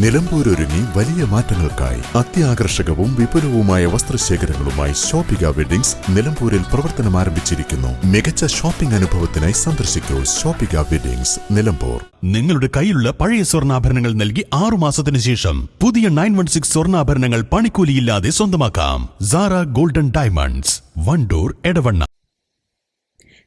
നിലമ്പൂരൊരുങ്ങി വലിയ മാറ്റങ്ങൾക്കായി അത്യാകർഷകവും വിപുലവുമായ വസ്ത്രശേഖരങ്ങളുമായി ഷോപ്പിക വെഡിങ്സ് നിലമ്പൂരിൽ പ്രവർത്തനം ആരംഭിച്ചിരിക്കുന്നു. മികച്ച ഷോപ്പിംഗ് അനുഭവത്തിനായി സന്ദർശിക്കൂ ഷോപ്പിക വെഡിങ്സ് നിലമ്പൂർ. നിങ്ങളുടെ കയ്യിലുള്ള പഴയ സ്വർണാഭരണങ്ങൾ നൽകി ആറു മാസത്തിന് ശേഷം പുതിയ നയൻ വൺ സിക്സ് സ്വർണാഭരണങ്ങൾ പണിക്കൂലിയില്ലാതെ സ്വന്തമാക്കാം. Sara golden diamonds Wandoor Edavanna.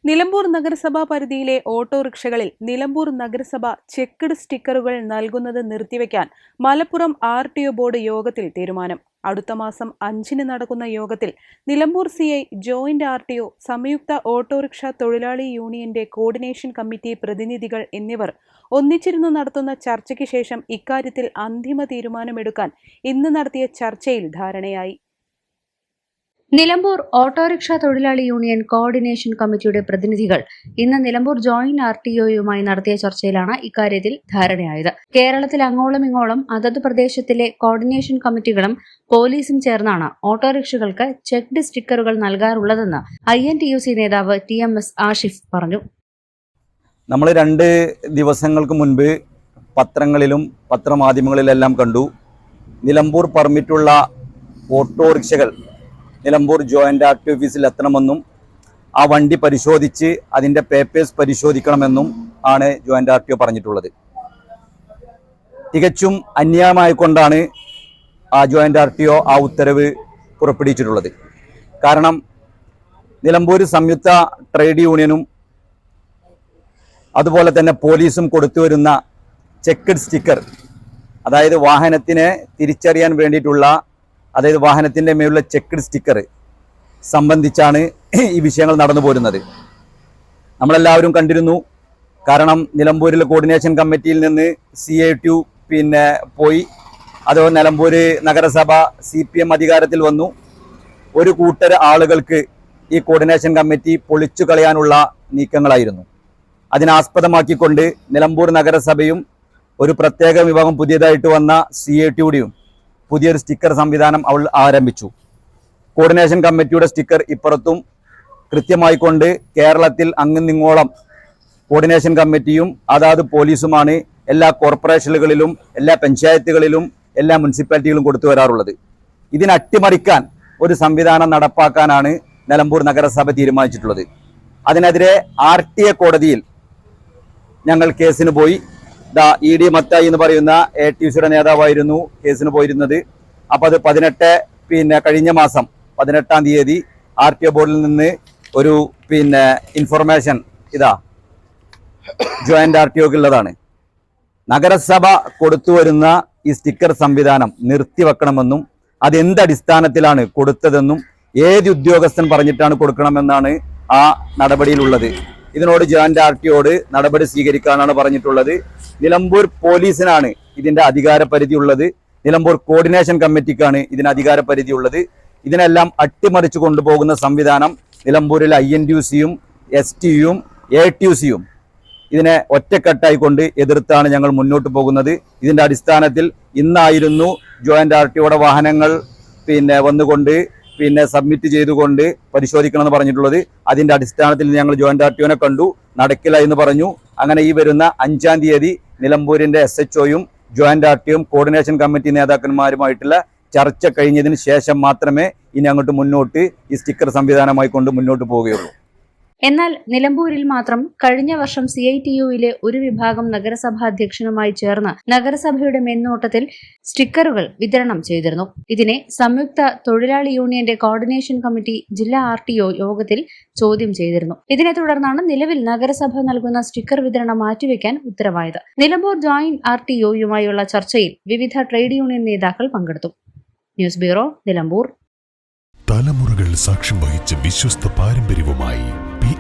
Nilambur നഗരസഭാ പരിധിയിലെ ഓട്ടോറിക്ഷകളിൽ നിലമ്പൂർ നഗരസഭ ചെക്ക്ഡ് സ്റ്റിക്കറുകൾ നൽകുന്നത് നിർത്തിവെക്കാൻ Malappuram R T O board യോഗത്തിൽ തീരുമാനം. അടുത്ത മാസം അഞ്ചിന് നടക്കുന്ന യോഗത്തിൽ Nilambur C I joint R T O സംയുക്ത ഓട്ടോറിക്ഷ തൊഴിലാളി യൂണിയന്റെ കോർഡിനേഷൻ കമ്മിറ്റി പ്രതിനിധികൾ എന്നിവർ ഒന്നിച്ചിരുന്ന് നടത്തുന്ന ചർച്ചയ്ക്ക് ശേഷം ഇക്കാര്യത്തിൽ അന്തിമ തീരുമാനമെടുക്കാൻ ഇന്ന് നടത്തിയ ചർച്ചയിൽ ധാരണയായി. നിലമ്പൂർ ഓട്ടോറിക്ഷ തൊഴിലാളി യൂണിയൻ കോർഡിനേഷൻ കമ്മിറ്റിയുടെ പ്രതിനിധികൾ ഇന്ന് നിലമ്പൂർ ജോയിന്റ് ആർ ടി ഒയുമായി നടത്തിയ ചർച്ചയിലാണ് ഇക്കാര്യത്തിൽ ധാരണയായത്. കേരളത്തിൽ അങ്ങോളം ഇങ്ങോളം അതത് പ്രദേശത്തിലെ കോർഡിനേഷൻ കമ്മിറ്റികളും പോലീസും ചേർന്നാണ് ഓട്ടോറിക്ഷകൾക്ക് ചെക്ക്ഡ് സ്റ്റിക്കറുകൾ നൽകാറുള്ളതെന്ന് I N T U C നേതാവ് ടി എം എസ് ആഷിഫ് പറഞ്ഞു. നമ്മൾ രണ്ട് ദിവസങ്ങൾക്ക് മുൻപ് പത്രങ്ങളിലും പത്രമാധ്യമങ്ങളിലെല്ലാം കണ്ടു. നിലമ്പൂർ പെർമിറ്റുള്ള ഓട്ടോറിക്ഷകൾ നിലമ്പൂർ ജോയിന്റ് ആർ ടി ഓഫീസിൽ എത്തണമെന്നും ആ വണ്ടി പരിശോധിച്ച് അതിന്റെ പേപ്പേഴ്സ് പരിശോധിക്കണമെന്നും ആണ് ജോയിന്റ് ആർ ടി ഒ പറഞ്ഞിട്ടുള്ളത്. തികച്ചും അന്യായമായിക്കൊണ്ടാണ് ആ ജോയിന്റ് ആർ ടി ഒ ആ ഉത്തരവ് പുറപ്പെടുവിച്ചിട്ടുള്ളത്. കാരണം നിലമ്പൂർ സംയുക്ത ട്രേഡ് യൂണിയനും അതുപോലെ തന്നെ പോലീസും കൊടുത്തു വരുന്ന ചെക്കഡ് സ്റ്റിക്കർ അതായത് വാഹനത്തിനെ തിരിച്ചറിയാൻ വേണ്ടിയിട്ടുള്ള അതായത് വാഹനത്തിന്റെ മേലുള്ള ചെക്ക്ഡ് സ്റ്റിക്കർ സംബന്ധിച്ചാണ് ഈ വിഷയങ്ങൾ നടന്നു പോരുന്നത്. നമ്മളെല്ലാവരും കണ്ടിരുന്നു കാരണം നിലമ്പൂരിൽ കോർഡിനേഷൻ കമ്മിറ്റിയിൽ നിന്ന് സി എ ടു പിന്നെ പോയി. അതോ നിലമ്പൂർ നഗരസഭ സി പി എം അധികാരത്തിൽ വന്നു. ഒരു കൂട്ടർ ആളുകൾക്ക് ഈ കോർഡിനേഷൻ കമ്മിറ്റി പൊളിച്ചു കളയാനുള്ള നീക്കങ്ങളായിരുന്നു. അതിനാസ്പദമാക്കിക്കൊണ്ട് നിലമ്പൂർ നഗരസഭയും ഒരു പ്രത്യേക വിഭാഗം പുതിയതായിട്ട് വന്ന സി എ ടിയുടെയും പുതിയൊരു സ്റ്റിക്കർ സംവിധാനം അവൾ ആരംഭിച്ചു. കോർഡിനേഷൻ കമ്മിറ്റിയുടെ സ്റ്റിക്കർ ഇപ്പുറത്തും കൃത്യമായി കൊണ്ട് കേരളത്തിൽ അങ്ങുന്നിങ്ങോളം കോർഡിനേഷൻ കമ്മിറ്റിയും അതാത് പോലീസുമാണ് എല്ലാ കോർപ്പറേഷനുകളിലും എല്ലാ പഞ്ചായത്തുകളിലും എല്ലാ മുനിസിപ്പാലിറ്റികളും കൊടുത്തു വരാറുള്ളത്. ഇതിനട്ടിമറിക്കാൻ ഒരു സംവിധാനം നടപ്പാക്കാനാണ് നിലമ്പൂർ നഗരസഭ തീരുമാനിച്ചിട്ടുള്ളത്. അതിനെതിരെ ആർ കോടതിയിൽ ഞങ്ങൾ കേസിന് പോയി. ദാ ഇ ഡി മത്തായി എന്ന് പറയുന്ന എ ടി സിയുടെ നേതാവായിരുന്നു കേസിന് പോയിരുന്നത്. അപ്പോൾ അത് പതിനെട്ട് പിന്നെ കഴിഞ്ഞ മാസം പതിനെട്ടാം തീയതി ആർ ടി ഒ ബോർഡിൽ നിന്ന് ഒരു പിന്നെ ഇൻഫർമേഷൻ ഇതാ ജോയിന്റ് ആർ ടി ഒക്കുള്ളതാണ് നഗരസഭ കൊടുത്തു വരുന്ന ഈ സ്റ്റിക്കർ സംവിധാനം നിർത്തിവെക്കണമെന്നും അതെന്ത് അടിസ്ഥാനത്തിലാണ് കൊടുത്തതെന്നും ഏത് ഉദ്യോഗസ്ഥൻ പറഞ്ഞിട്ടാണ് കൊടുക്കണമെന്നാണ് ആ നടപടിയിലുള്ളത്. ഇതിനോട് ജോയിന്റ് ആർ ടിയോട് നടപടി സ്വീകരിക്കാനാണ് പറഞ്ഞിട്ടുള്ളത്. നിലമ്പൂർ പോലീസിനാണ് ഇതിന്റെ അധികാര പരിധിയുള്ളത് നിലമ്പൂർ കോർഡിനേഷൻ കമ്മിറ്റിക്കാണ് ഇതിന് അധികാര പരിധിയുള്ളത് ഇതിനെല്ലാം അട്ടിമറിച്ചു കൊണ്ടുപോകുന്ന സംവിധാനം നിലമ്പൂരിൽ ഐ എൻ ടി സിയും എസ് ടിയും എ ടി സിയും ഇതിനെ ഒറ്റക്കെട്ടായി കൊണ്ട് എതിർത്താണ് ഞങ്ങൾ മുന്നോട്ട് പോകുന്നത്. ഇതിന്റെ അടിസ്ഥാനത്തിൽ ഇന്നായിരുന്നു ജോയിന്റ് ആർ ടിയുടെ വാഹനങ്ങൾ പിന്നെ വന്നുകൊണ്ട് പിന്നെ സബ്മിറ്റ് ചെയ്തുകൊണ്ട് പരിശോധിക്കണമെന്ന് പറഞ്ഞിട്ടുള്ളത്. അതിന്റെ അടിസ്ഥാനത്തിൽ ഞങ്ങൾ ജോയിന്റ് ആർ കണ്ടു. നടക്കില്ല എന്ന് പറഞ്ഞു. അങ്ങനെ ഈ വരുന്ന അഞ്ചാം തീയതി നിലമ്പൂരിന്റെ എസ് എച്ച് ഒയും ജോയിന്റ് ആർ ടിയും കോർഡിനേഷൻ കമ്മിറ്റി നേതാക്കന്മാരുമായിട്ടുള്ള ചർച്ച കഴിഞ്ഞതിന് ശേഷം മാത്രമേ ഇനി അങ്ങോട്ട് മുന്നോട്ട് ഈ സ്റ്റിക്കർ സംവിധാനമായി കൊണ്ട് മുന്നോട്ട് പോവുകയുള്ളൂ. എന്നാൽ നിലമ്പൂരിൽ മാത്രം കഴിഞ്ഞ വർഷം സി ഐ ടി യുയിലെ ഒരു വിഭാഗം നഗരസഭാ അധ്യക്ഷനുമായി ചേർന്ന് നഗരസഭയുടെ മേൽനോട്ടത്തിൽ സ്റ്റിക്കറുകൾ വിതരണം ചെയ്തിരുന്നു. ഇതിനെ സംയുക്ത തൊഴിലാളി യൂണിയന്റെ കോർഡിനേഷൻ കമ്മിറ്റി ജില്ലാ ആർ ടി ഒ യോഗത്തിൽ ചോദ്യം ചെയ്തിരുന്നു. ഇതിനെ തുടർന്നാണ് നിലവിൽ നഗരസഭ നൽകുന്ന സ്റ്റിക്കർ വിതരണം മാറ്റിവെക്കാൻ ഉത്തരവായത്. നിലമ്പൂർ ജോയിന്റ് ആർ ടി ഒയുമായുള്ള ചർച്ചയിൽ വിവിധ ട്രേഡ് യൂണിയൻ നേതാക്കൾ പങ്കെടുത്തു. News bureau Nilambur. തലമുറകൾ സാക്ഷ്യം വഹിച്ച വിശ്വസ്ത പാരമ്പര്യവുമായി